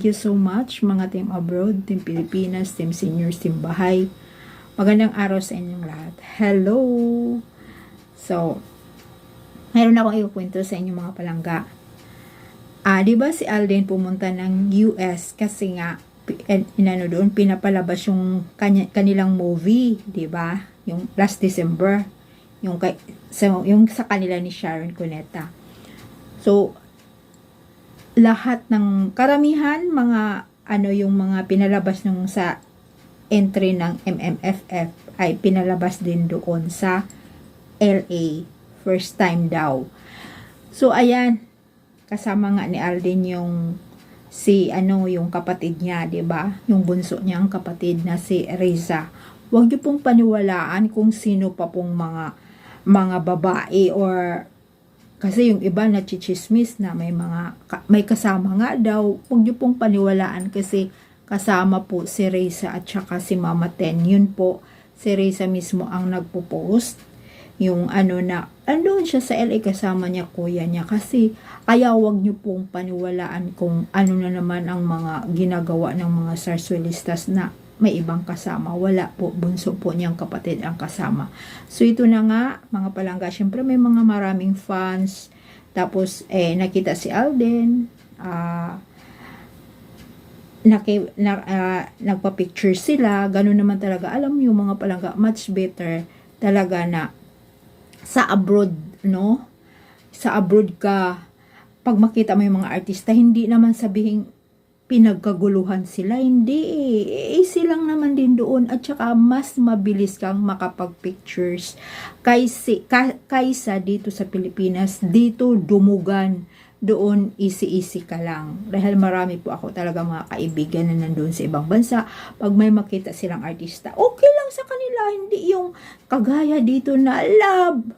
Thank you so much mga team abroad, team Pilipinas, team seniors, team bahay. Magandang araw sa inyong lahat. Hello! So, mayroon akong ikukwento sa inyong mga palangga. Ah, di ba si Alden pumunta ng US kasi nga eh, inano doon pinapalabas yung kanya, kanilang movie, di ba? Yung last December, yung kay, sa yung sa kanila ni Sharon Cuneta. So, lahat ng karamihan mga ano yung mga pinalabas nung sa entry ng MMFF ay pinalabas din doon sa LA first time daw. So ayan, kasama nga ni Alden yung si ano yung kapatid niya, 'di ba? Yung bunso niyang kapatid na si Reza. Huwag niyo pong paniwalaan kung sino pa pong mga mga babae or kasi yung iba na chichismis na may mga may kasama nga daw. Huwag niyo pong paniwalaan kasi kasama po si Reza at saka si Mama Ten. Yun po, si Reza mismo ang nagpo-post. Yung ano na, andun siya sa LA kasama niya, kuya niya. Kasi, kaya wag niyo pong paniwalaan kung ano na naman ang mga ginagawa ng mga sarsuelistas na may ibang kasama. Wala po, bunso po niyang kapatid ang kasama. So, ito na nga, mga palangga, syempre may mga maraming fans. Tapos, eh, nakita si Alden, ah, naki, na, ah, nagpa-picture sila, ganun naman talaga. Alam niyo mga palangga, much better talaga na sa abroad, no? Sa abroad ka, pag makita mo yung mga artista, hindi naman sabihin pinagkaguluhan sila. Hindi eh. Easy lang naman din doon. At saka mas mabilis kang makapag-pictures kaysa, ka, kaysa dito sa Pilipinas. Dito dumugan. Doon easy-easy ka lang. Dahil marami po ako talaga mga kaibigan na nandun sa ibang bansa. Pag may makita silang artista, okay lang sa kanila. Hindi yung kagaya dito na love.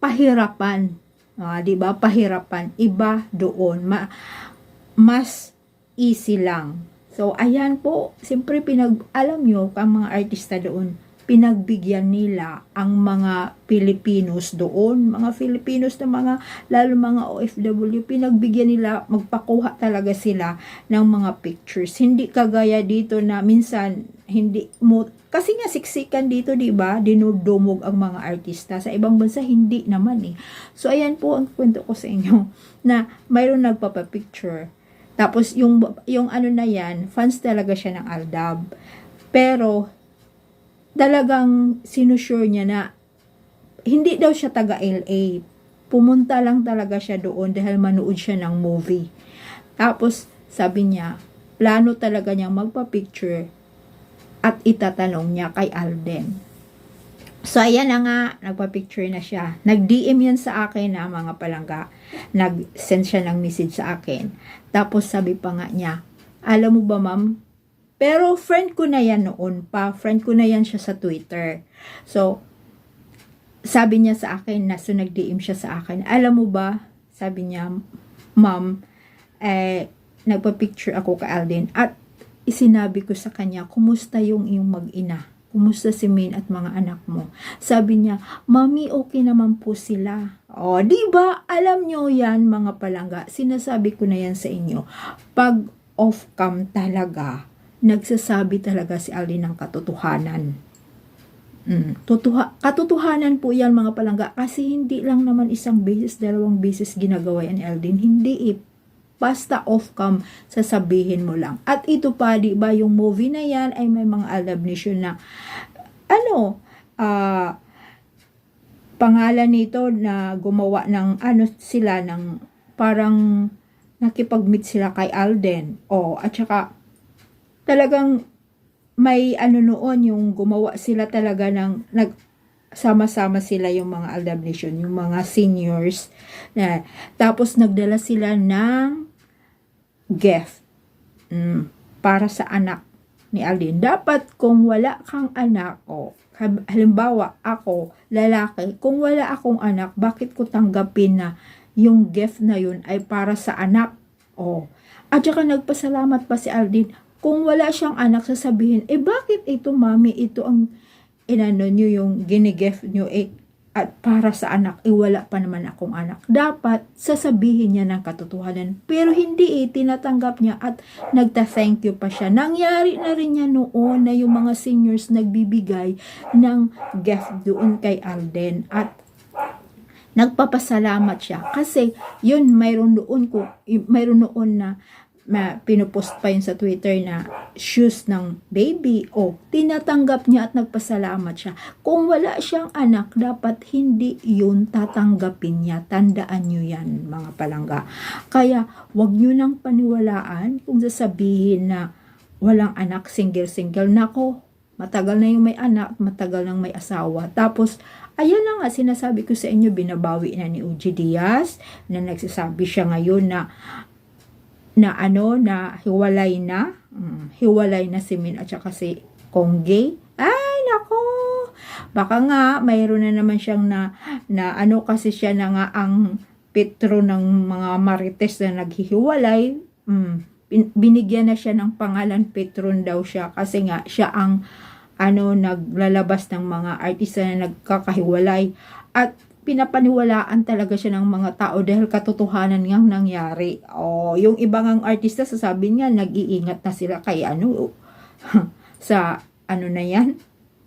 Pahirapan. Ah, 'di ba? Pahirapan. Iba doon. Ma mas easy lang. So, ayan po, siyempre pinag, alam nyo, ang mga artista doon, pinagbigyan nila ang mga Pilipinos doon, mga Filipinos na mga, lalo mga OFW, pinagbigyan nila, magpakuha talaga sila ng mga pictures. Hindi kagaya dito na minsan, hindi mo, kasi nga siksikan dito, di ba? Dinudumog ang mga artista. Sa ibang bansa, hindi naman eh. So, ayan po ang kwento ko sa inyo, na mayroon nagpapapicture tapos yung yung ano na yan, fans talaga siya ng Aldab. Pero talagang sinusure niya na hindi daw siya taga LA. Pumunta lang talaga siya doon dahil manood siya ng movie. Tapos sabi niya, plano talaga niyang magpa-picture at itatanong niya kay Alden. So, ayan na nga, nagpa-picture na siya. Nag-DM yan sa akin na mga palangga. Nag-send siya ng message sa akin. Tapos sabi pa nga niya, alam mo ba ma'am, pero friend ko na yan noon pa. Friend ko na yan siya sa Twitter. So, sabi niya sa akin, na so nag-DM siya sa akin, alam mo ba, sabi niya, ma'am, eh, nagpa-picture ako kay Alden at isinabi ko sa kanya, kumusta yung iyong mag-ina? Kumusta si Min at mga anak mo? Sabi niya, Mami, okay naman po sila. O, di ba? Alam nyo yan, mga palangga. Sinasabi ko na yan sa inyo. Pag off-cam talaga, nagsasabi talaga si Ali ng katotohanan. Mm, tutuha, katotohanan po yan mga palangga kasi hindi lang naman isang beses, dalawang beses ginagawa yan Eldin. Hindi eh. Basta off-cam, sasabihin mo lang. At ito pa, di ba, yung movie na yan ay may mga alabnisyon na, ano, ah, pangalan nito na gumawa ng, ano sila, ng parang nakipag-meet sila kay Alden. O, at saka, talagang may ano noon, yung gumawa sila talaga ng, nag, sama-sama sila yung mga aldabnation, yung mga seniors na tapos nagdala sila ng gift mm, para sa anak ni Aldin. Dapat kung wala kang anak o halimbawa ako, lalaki, kung wala akong anak, bakit ko tanggapin na yung gift na yun ay para sa anak? O, at saka nagpasalamat pa si Aldin. Kung wala siyang anak, sasabihin, eh bakit ito mami, ito ang inano nyo yung ginigef nyo, eh at para sa anak, eh wala pa naman akong anak. Dapat sasabihin niya ng katotohanan. Pero hindi eh, tinatanggap niya at nagta-thank you pa siya. Nangyari na rin niya noon na yung mga seniors nagbibigay ng gift doon kay Alden. At nagpapasalamat siya kasi yun mayroon doon ko mayroon noon na na pinupost pa yun sa Twitter na shoes ng baby. O tinatanggap niya at nagpasalamat siya. Kung wala siyang anak dapat hindi yun tatanggapin niya. Tandaan niyo yan mga palangga. Kaya wag niyo nang paniwalaan kung sasabihin na walang anak single single nako matagal na yung may anak matagal nang may asawa. Tapos Ayan na nga, sinasabi ko sa inyo, binabawi na ni Uji Diaz, na nagsasabi siya ngayon na na ano, na hiwalay na, mm, hiwalay na si Min at saka si Kongge. Ay, nako! Baka nga, mayroon na naman siyang na, na ano kasi siya na nga ang petro ng mga marites na naghihiwalay. Mm, bin- binigyan na siya ng pangalan Petron daw siya kasi nga siya ang ano naglalabas ng mga artista na nagkakahiwalay at pinapaniwalaan talaga siya ng mga tao dahil katotohanan nga nangyari. O, yung ibang ang artista sasabi nga nag-iingat na sila kay ano sa ano na yan,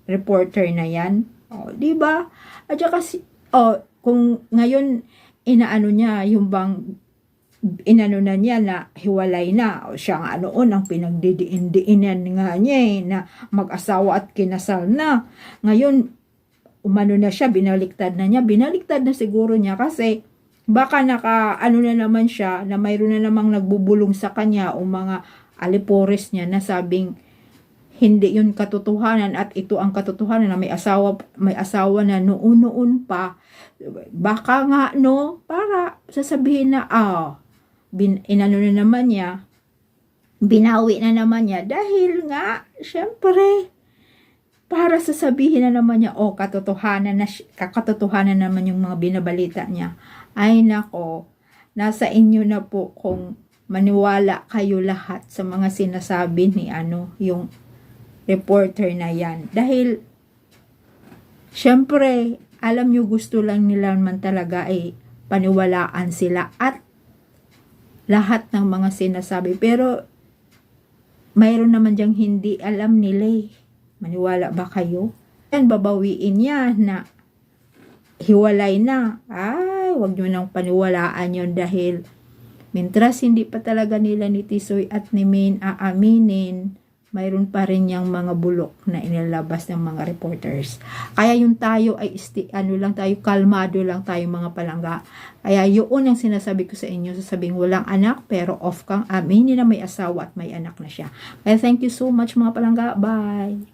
reporter na yan. O, di ba? At saka o, kung ngayon inaano niya yung bang inano na niya na hiwalay na. O siya nga noon ang pinagdidiin-diinan nga niya eh, na mag-asawa at kinasal na. Ngayon, umano na siya, binaliktad na niya. Binaliktad na siguro niya kasi baka naka ano na naman siya na mayroon na namang nagbubulong sa kanya o mga alipores niya na sabing hindi yun katotohanan at ito ang katotohanan na may asawa may asawa na noon-noon pa. Baka nga no? Para sasabihin na ah bin, inano na naman niya, binawi na naman niya. Dahil nga, syempre, para sasabihin na naman niya, oh, katotohanan na, kakatotohanan naman yung mga binabalita niya. Ay nako, nasa inyo na po kung maniwala kayo lahat sa mga sinasabi ni ano, yung reporter na yan. Dahil, syempre, alam nyo gusto lang nila man talaga ay paniwalaan sila at lahat ng mga sinasabi. Pero, mayroon naman diyang hindi alam nila eh. Maniwala ba kayo? Yan, babawiin niya na hiwalay na. Ay, wag nyo nang paniwalaan yon dahil mintras hindi pa talaga nila ni Tisoy at ni Min aaminin, mayroon pa rin yung mga bulok na inilabas ng mga reporters. Kaya yung tayo ay isti, ano lang tayo, kalmado lang tayo mga palangga. Kaya yun ang sinasabi ko sa inyo, sasabing walang anak pero off kang aminin na may asawa at may anak na siya. Kaya thank you so much mga palangga. Bye!